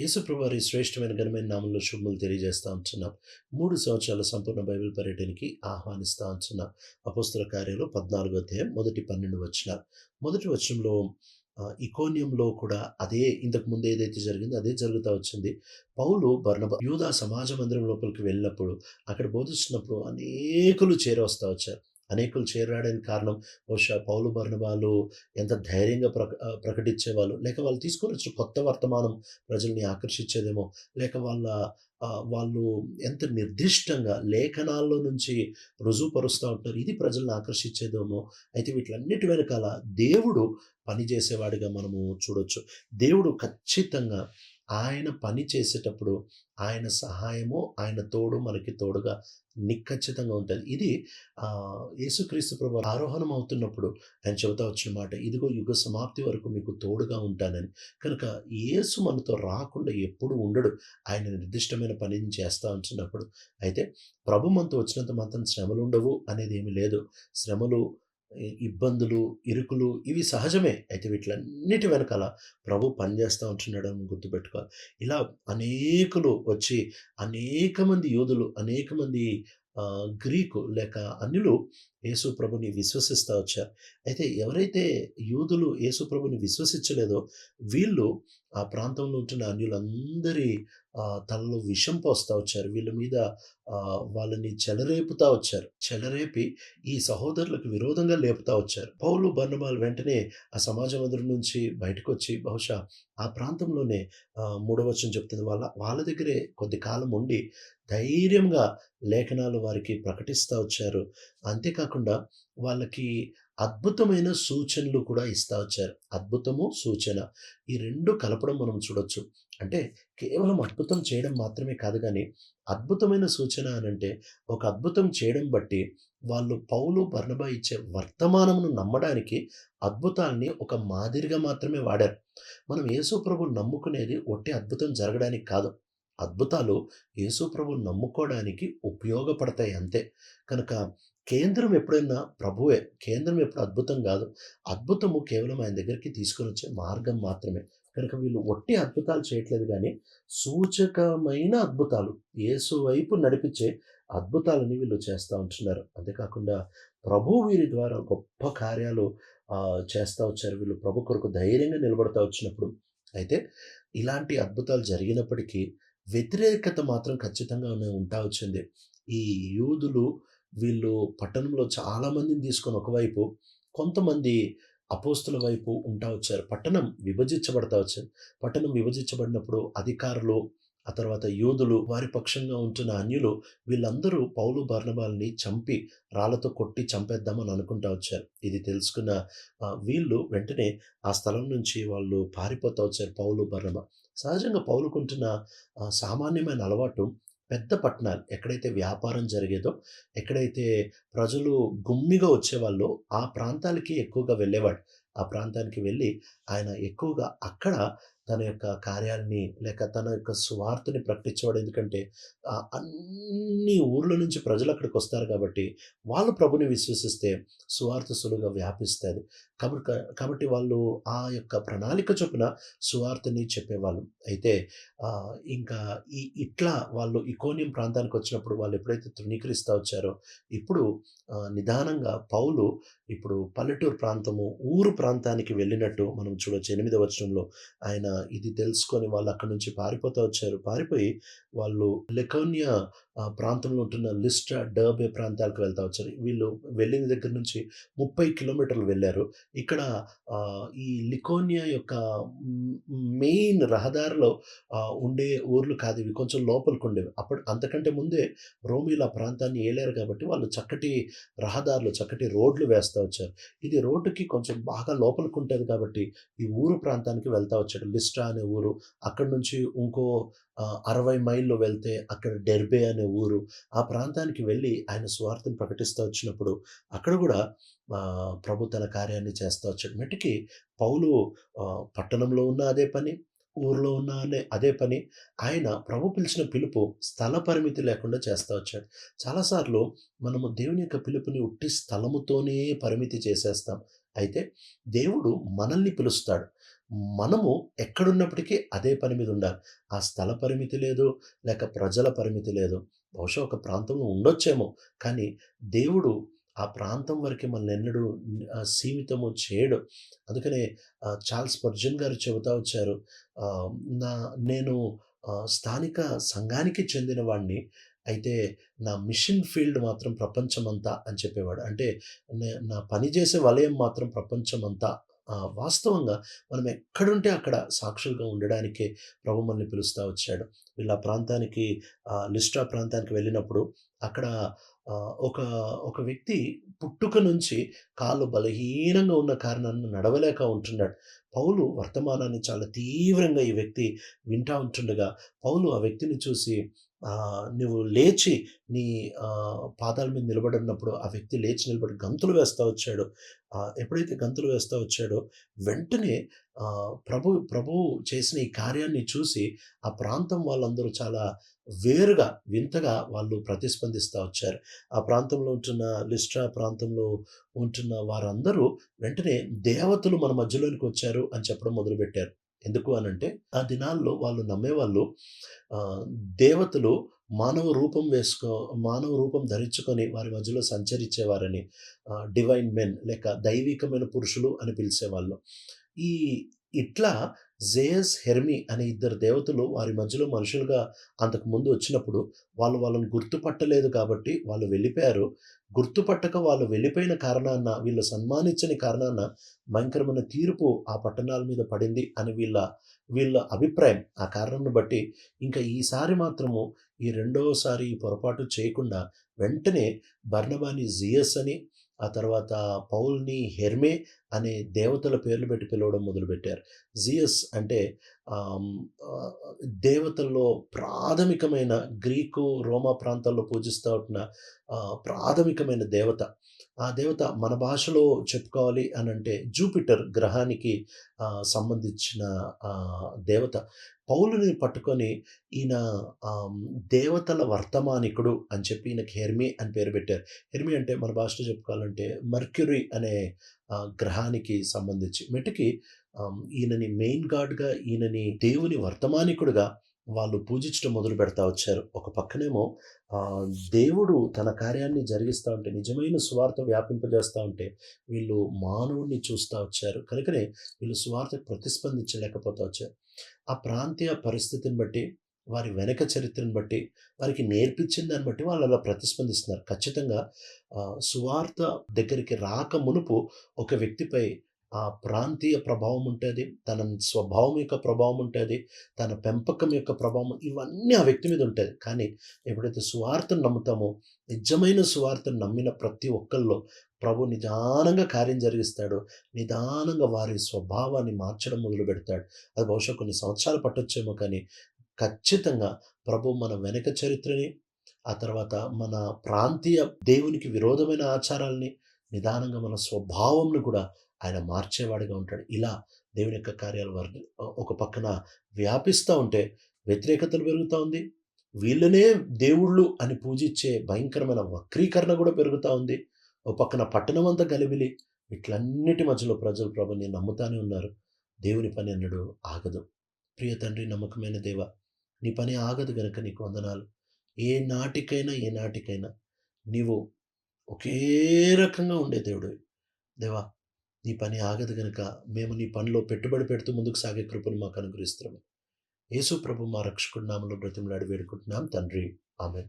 యేసుప్రభువారి శ్రేష్టమైన ఘనమైన నామంలో శుభములు తెలియజేస్తా ఉంటున్నాం. మూడు సంవత్సరాల సంపూర్ణ బైబిల్ పర్యటనకి ఆహ్వానిస్తా ఉంటున్నాం. అపోస్తుల కార్యాలు పద్నాలుగో అధ్యాయం మొదటి పన్నెండు వచనాలు. మొదటి వచనంలో ఇకోనియంలో కూడా అదే ఇంతకు ముందు ఏదైతే జరిగిందో అదే జరుగుతూ వచ్చింది. పౌలు బర్ణబ యూదా సమాజ మందిరం లోపలికి వెళ్ళినప్పుడు అక్కడ బోధిస్తున్నప్పుడు అనేకులు చేరవస్తా వచ్చారు. అనేకులు చేరాడని కారణం బహుశా పౌలు బర్ణబాలు ఎంత ధైర్యంగా ప్రక ప్రకటించేవాళ్ళు. లేక వాళ్ళు తీసుకొని వచ్చిన కొత్త వర్తమానం ప్రజల్ని ఆకర్షించేదేమో. లేక వాళ్ళ వాళ్ళు ఎంత నిర్దిష్టంగా లేఖనాల్లో నుంచి రుజువుపరుస్తూ ఉంటారు ఇది ప్రజల్ని ఆకర్షించేదేమో. అయితే వీటిలన్నిటి వెనకాల దేవుడు పనిచేసేవాడిగా మనము చూడొచ్చు. దేవుడు ఖచ్చితంగా ఆయన పని చేసేటప్పుడు ఆయన సహాయము ఆయన తోడు మనకి తోడుగా నిఖచ్చితంగా ఉంటుంది. ఇది యేసుక్రీస్తు ప్రభు ఆరోహణం అవుతున్నప్పుడు ఆయన చెబుతా వచ్చిన మాట ఇదిగో యుగ సమాప్తి వరకు మీకు తోడుగా ఉంటానని. కనుక యేసు మనతో రాకుండా ఎప్పుడు ఉండడు. ఆయన నిర్దిష్టమైన పనిని చేస్తూ ఉంటున్నప్పుడు. అయితే ప్రభు మనతో వచ్చినంత మాత్రం శ్రమలు ఉండవు అనేది ఏమీ లేదు. శ్రమలు ఇబ్బందులు ఇరుకులు ఇవి సహజమే. అయితే వీటిలన్నిటి వెనకాల ప్రభు పనిచేస్తూ ఉంటున్నాడు అని గుర్తుపెట్టుకోవాలి. ఇలా అనేకులు వచ్చి అనేక మంది యోధులు అనేక మంది గ్రీకు లేక అన్యులు యేసు ప్రభుని విశ్వసిస్తూ వచ్చారు. అయితే ఎవరైతే యూదులు యేసు ప్రభుని విశ్వసించలేదో వీళ్ళు ఆ ప్రాంతంలో ఉంటున్న అన్యులందరి తనలో విషం పోస్తూ వచ్చారు. వీళ్ళ మీద వాళ్ళని చెలరేపుతా వచ్చారు. చెలరేపి ఈ సహోదరులకు విరోధంగా లేపుతా వచ్చారు. పౌలు బర్ణమాల్ వెంటనే ఆ సమాజ ఎదురు నుంచి బయటకు వచ్చి బహుశా ఆ ప్రాంతంలోనే ఆ, చెప్తుంది. వాళ్ళ వాళ్ళ దగ్గరే కొద్ది కాలం ఉండి ధైర్యంగా లేఖనాలు వారికి ప్రకటిస్తూ వచ్చారు. అంతేకాకుండా వాళ్ళకి అద్భుతమైన సూచనలు కూడా ఇస్తూ వచ్చారు. అద్భుతము సూచన. ఈ రెండు కలపడం మనం చూడొచ్చు. అంటే కేవలం అద్భుతం చేయడం మాత్రమే కాదు కానీ అద్భుతమైన సూచన అని అంటే ఒక అద్భుతం చేయడం బట్టి వాళ్ళు పౌలు బర్ణబా ఇచ్చే వర్తమానమును నమ్మడానికి అద్భుతాన్ని ఒక మాదిరిగా మాత్రమే వాడారు. మనం యేసు ప్రభు నమ్ముకునేది ఒట్టి అద్భుతం జరగడానికి కాదు. అద్భుతాలు యేసు ప్రభు నమ్ముకోవడానికి ఉపయోగపడతాయి అంతే. కనుక కేంద్రం ఎప్పుడైనా ప్రభువే కేంద్రం ఎప్పుడు అద్భుతం కాదు. అద్భుతము కేవలం ఆయన దగ్గరికి తీసుకొని వచ్చే మార్గం మాత్రమే. కనుక వీళ్ళు ఒట్టి అద్భుతాలు చేయట్లేదు కానీ సూచకమైన అద్భుతాలు యేసు వైపు నడిపించే అద్భుతాలని వీళ్ళు చేస్తూ ఉంటున్నారు. అంతేకాకుండా ప్రభు వీరి ద్వారా గొప్ప కార్యాలు చేస్తూ వచ్చారు. వీళ్ళు ప్రభు కొరకు ధైర్యంగా నిలబడతా వచ్చినప్పుడు అయితే ఇలాంటి అద్భుతాలు జరిగినప్పటికీ వ్యతిరేకత మాత్రం ఖచ్చితంగా ఉంటా వచ్చింది. ఈ యూదులు వీళ్ళు పట్టణంలో చాలా మందిని తీసుకొని ఒకవైపు కొంతమంది అపోస్తుల వైపు ఉంటా వచ్చారు. పట్టణం విభజించబడతా వచ్చారు పట్టణం విభజించబడినప్పుడు అధికారులు ఆ తర్వాత యోధులు వారి పక్షంగా ఉంటున్న అన్యులు వీళ్ళందరూ పౌలు బర్ణబాల్ని చంపి రాళ్ళతో కొట్టి చంపేద్దామని అనుకుంటా వచ్చారు. ఇది తెలుసుకున్న వీళ్ళు వెంటనే ఆ స్థలం నుంచి వాళ్ళు పారిపోతా వచ్చారు పౌలు బర్ణబ సహజంగా పౌలుకుంటున్న సామాన్యమైన అలవాటు పెద్ద పట్టణాలు ఎక్కడైతే వ్యాపారం జరిగేదో ఎక్కడైతే ప్రజలు గుమ్మిగా వచ్చేవాళ్ళు ఆ ప్రాంతాలకి ఎక్కువగా వెళ్ళేవాడు. ఆ ప్రాంతానికి వెళ్ళి ఆయన ఎక్కువగా అక్కడ తన యొక్క కార్యాన్ని లేక తన యొక్క సువార్తని ప్రకటించేవాడు. ఎందుకంటే అన్ని ఊర్ల నుంచి ప్రజలు అక్కడికి వస్తారు కాబట్టి వాళ్ళు ప్రభుని విశ్వసిస్తే సువార్త సులువుగా వ్యాపిస్తుంది. కాబట్టి కాబట్టి వాళ్ళు ఆ యొక్క ప్రణాళిక చొప్పున సువార్తని చెప్పేవాళ్ళు. అయితే ఇంకా ఈ ఇట్లా వాళ్ళు ఇకోనియం ప్రాంతానికి వచ్చినప్పుడు వాళ్ళు ఎప్పుడైతే తృణీకరిస్తూ వచ్చారో ఇప్పుడు నిదానంగా పౌలు ఇప్పుడు పల్లెటూరు ప్రాంతము ఊరు ప్రాంతానికి వెళ్ళినట్టు మనం చూడొచ్చు. ఎనిమిదవ వచనంలో ఆయన ఇది తెలుసుకొని వాళ్ళు అక్కడి నుంచి పారిపోతూ వచ్చారు. పారిపోయి వాళ్ళు లెకోనియా ఆ, ప్రాంతంలో ఉంటున్న లిస్ట్రా డర్బే ప్రాంతాలకు వెళ్తా వచ్చారు. వీళ్ళు వెళ్ళిన దగ్గర నుంచి ముప్పై కిలోమీటర్లు వెళ్ళారు. ఇక్కడ ఈ లికోనియా యొక్క మెయిన్ రహదారిలో ఉండే ఊర్లు కాదు ఇవి కొంచెం లోపలికి ఉండేవి. అప్పుడు అంతకంటే ముందే రోమిలు ఆ ప్రాంతాన్ని ఏలేరు కాబట్టి వాళ్ళు చక్కటి రహదారులు చక్కటి రోడ్లు వేస్తూ వచ్చారు. ఇది రోడ్డుకి కొంచెం బాగా లోపలికి ఉంటుంది కాబట్టి ఈ ఊరు ప్రాంతానికి వెళ్తా వచ్చాడు లిస్ట్రా అనే ఊరు. అక్కడి నుంచి ఇంకో అరవై మైళ్ళు వెళ్తే అక్కడ డెర్బే అనే ఊరు ఆ ప్రాంతానికి వెళ్ళి ఆయన స్వార్థను ప్రకటిస్తూ వచ్చినప్పుడు అక్కడ కూడా ప్రభు తన కార్యాన్ని చేస్తూ వచ్చాడు. పౌలు పట్టణంలో ఉన్న అదే పని ఊర్లో ఉన్న అనే అదే పని ఆయన ప్రభు పిలిచిన పిలుపు స్థల పరిమితి లేకుండా చేస్తూ వచ్చాడు. చాలాసార్లు మనము దేవుని యొక్క పిలుపుని ఉట్టి స్థలముతోనే పరిమితి చేసేస్తాం. అయితే దేవుడు మనల్ని పిలుస్తాడు. మనము ఎక్కడున్నప్పటికీ అదే పని మీద ఉండాలి. ఆ స్థల పరిమితి లేదు, లేక ప్రజల పరిమితి లేదు. బహుశా ఒక ప్రాంతంలో ఉండొచ్చేమో, కానీ దేవుడు ఆ ప్రాంతం వరకు మనల్ని ఎన్నడూ సీమితము చేయడు. అందుకనే చార్ల్స్ స్పర్జన్ గారు చెబుతా వచ్చారు. నా నేను స్థానిక సంఘానికి చెందిన వాడిని. అయితే నా మిషన్ ఫీల్డ్ మాత్రం ప్రపంచమంతా అని చెప్పేవాడు. అంటే నా పని చేసే వలయం మాత్రం ప్రపంచమంతా. వాస్తవంగా మనం ఎక్కడుంటే అక్కడ సాక్షులుగా ఉండడానికే ప్రభు మనల్ని పిలుస్తూ వచ్చాడు. వీళ్ళు ఆ ప్రాంతానికి లిస్ట్రా ప్రాంతానికి వెళ్ళినప్పుడు అక్కడ ఒక ఒక వ్యక్తి పుట్టుక నుంచి కాళ్ళు బలహీనంగా ఉన్న కారణాన్ని నడవలేక ఉంటున్నాడు. పౌలు వర్తమానాన్ని చాలా తీవ్రంగా ఈ వ్యక్తి వింటా ఉంటుండగా, పౌలు ఆ వ్యక్తిని చూసి "నువ్వు లేచి నీ పాదాల మీద నిలబడినప్పుడు" ఆ వ్యక్తి లేచి నిలబడి గంతులు వేస్తూ వచ్చాడు. ఎప్పుడైతే గంతులు వేస్తూ వచ్చాడో వెంటనే ఆహ్, ప్రభు ప్రభువు చేసిన ఈ కార్యాన్ని చూసి ఆ ప్రాంతం వాళ్ళందరూ చాలా వేరుగా, వింతగా వాళ్ళు ప్రతిస్పందిస్తూ వచ్చారు. ఆ ప్రాంతంలో ఉంటున్న లిస్ట్రా ప్రాంతంలో ఉంటున్న వారందరూ వెంటనే దేవతలు మన మధ్యలోనికి వచ్చారు అని చెప్పడం మొదలుపెట్టారు. ఎందుకు అనంటే ఆ దినాల్లో వాళ్ళు నమ్మేవాళ్ళు దేవతలు మానవ రూపం వేసుకో మానవ రూపం ధరించుకొని వారి మధ్యలో సంచరించేవారని డివైన్ మెన్ లేక దైవికమైన పురుషులు అని పిలిచేవాళ్ళు. ఈ ఇట్లా జేయస్, హెర్మీ అనే ఇద్దరు దేవతలు వారి మధ్యలో మనుషులుగా అంతకుముందు వచ్చినప్పుడు వాళ్ళు వాళ్ళని గుర్తుపట్టలేదు కాబట్టి వాళ్ళు వెళ్ళిపోయారు. గుర్తుపట్టక వాళ్ళు వెళ్ళిపోయిన కారణాన వీళ్ళు సన్మానించని కారణాన భయంకరమైన తీర్పు ఆ పట్టణాల మీద పడింది అని వీళ్ళ వీళ్ళ అభిప్రాయం. ఆ కారణాన్ని బట్టి ఇంకా ఈసారి మాత్రము ఈ రెండవసారి ఈ పొరపాటు చేయకుండా వెంటనే బర్ణబాని జియస్ అని, ఆ తర్వాత పౌల్‌ని హెర్మే అనే దేవతల పేర్లు పెట్టి పిలవడం మొదలుపెట్టారు. జియస్ అంటే దేవతల్లో ప్రాథమికమైన గ్రీకు, రోమా ప్రాంతాల్లో పూజిస్తూ ఉంటున్న ప్రాథమికమైన దేవత. ఆ దేవత మన భాషలో చెప్పుకోవాలి అని అంటే జూపిటర్ గ్రహానికి సంబంధించిన దేవత. పౌలుని పట్టుకొని ఈయన దేవతల వర్తమానికుడు అని చెప్పి ఈయనకి హెర్మి అని పేరు పెట్టారు. హెర్మి అంటే మన భాషలో చెప్పుకోవాలంటే మర్క్యూరీ అనే గ్రహానికి సంబంధించి. మటికి ఈయనని మెయిన్ గాడ్‌గా ఈయనని దేవుని వర్తమానికుడుగా వాళ్ళు పూజించడం మొదలు పెడతా వచ్చారు. ఒక పక్కనేమో దేవుడు తన కార్యాన్ని జరిగిస్తూ ఉంటే, నిజమైన స్వార్థ వ్యాపింపజేస్తా ఉంటే, వీళ్ళు మానవుడిని చూస్తూ వచ్చారు. కనుకనే వీళ్ళు స్వార్థ ప్రతిస్పందించలేకపోతూ వచ్చారు. ఆ ప్రాంతీయ పరిస్థితిని బట్టి, వారి వెనక చరిత్రను బట్టి, వారికి నేర్పించిన దాన్ని బట్టి వాళ్ళు అలా ప్రతిస్పందిస్తున్నారు. ఖచ్చితంగా సువార్త దగ్గరికి రాక మునుపు ఒక వ్యక్తిపై ఆ ప్రాంతీయ ప్రభావం ఉంటుంది తన స్వభావం యొక్క ప్రభావం ఉంటుంది తన పెంపకం యొక్క ప్రభావం ఇవన్నీ ఆ వ్యక్తి మీద ఉంటుంది కానీ ఎప్పుడైతే సువార్తను నమ్ముతామో, నిజమైన సువార్తను నమ్మిన ప్రతి ఒక్కళ్ళలో ప్రభు నిదానంగా కార్యం జరిగిస్తాడు. నిదానంగా వారి స్వభావాన్ని మార్చడం మొదలుపెడతాడు. అది బహుశా కొన్ని సంవత్సరాలు పట్టొచ్చేమో కానీ, ఖచ్చితంగా ప్రభు మన వెనక చరిత్రని, ఆ తర్వాత మన ప్రాంతీయ దేవునికి విరోధమైన ఆచారాలని నిదానంగా మన స్వభావంను కూడా ఆయన మార్చేవాడిగా ఉంటాడు. ఇలా దేవుని యొక్క కార్యాలు వర్ధ ఒక పక్కన వ్యాపిస్తూ ఉంటే వ్యతిరేకతలు పెరుగుతూ ఉంది. వీళ్ళనే దేవుళ్ళు అని పూజించే భయంకరమైన వక్రీకరణ కూడా పెరుగుతూ ఉంది. ఓ పక్కన పట్టణమంతా గలిబిలి. వీట్లన్నిటి మధ్యలో ప్రజలు ప్రభుని నమ్ముతానే ఉన్నారు. దేవుని పని అన్నడు ఆగదు. ప్రియ తండ్రి, నమ్మకమైన దేవ నీ పని ఆగదు గనుక నీకు వందనాలు. ఏ నాటికైనా, ఏ నాటికైనా నీవు ఒకే రకంగా ఉండే దేవుడు దేవా! నీ పని ఆగదు గనుక మేము నీ పనిలో పెట్టుబడి పెడుతూ ముందుకు సాగే కృపను మాకు అనుగ్రహిస్తున్నాము. యేసు ప్రభు మా రక్షకుడి నామలో బ్రతిమలాడి వేడుకుంటున్నాం తండ్రి. ఆమె